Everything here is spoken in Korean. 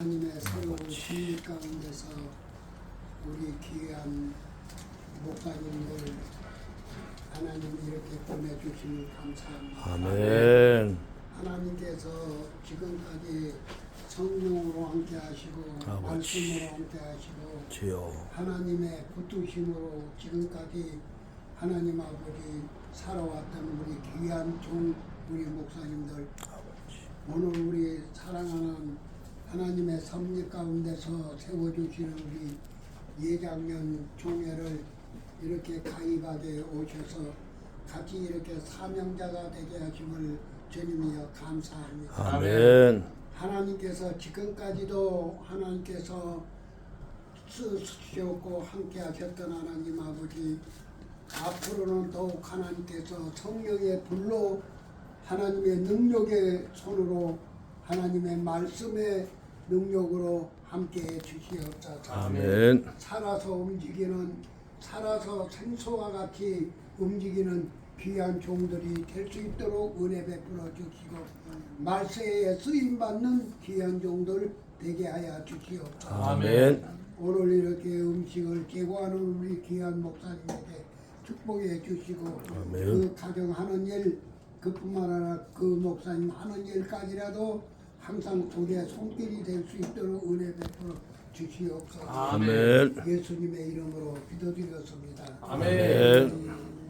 하나님의 새로운 진리 가운데서 우리 귀한 목사님들 하나님 이렇게 보내주시니 감사합니다. 아멘. 하나님께서 지금까지 성령으로 함께 하시고 아버지. 말씀으로 함께 하시고 주여. 하나님의 붙드심으로 지금까지 하나님 아버지 살아왔던 우리 귀한 종 우리 목사님들 오늘 우리 사랑하는 하나님의 섭리 가운데서 세워주시는 우리 예장년 총회를 이렇게 가입하게 오셔서 같이 이렇게 사명자가 되게 하심을 주님이여 감사합니다. 아멘. 하나님께서 지금까지도 하나님께서 쓰시었고 함께 하셨던 하나님 아버지 앞으로는 더욱 하나님께서 성령의 불로 하나님의 능력의 손으로 하나님의 말씀의 능력으로 함께 해 주시옵소서. 아멘. 살아서 움직이는 살아서 생소와 같이 움직이는 귀한 종들이 될 수 있도록 은혜 베풀어 주시고 말세에 쓰임 받는 귀한 종들 되게 하여 주시옵소서. 아멘. 오늘 이렇게 음식을 제공하는 우리 귀한 목사님에게 축복해 주시고 아멘. 그 가정 하는 일 그뿐만 아니라 그 목사님 하는 일까지라도 항상 우리의 손길이 될 수 있도록 은혜 베풀어 주시옵소서. 아멘. 예수님의 이름으로 기도드렸습니다. 아멘.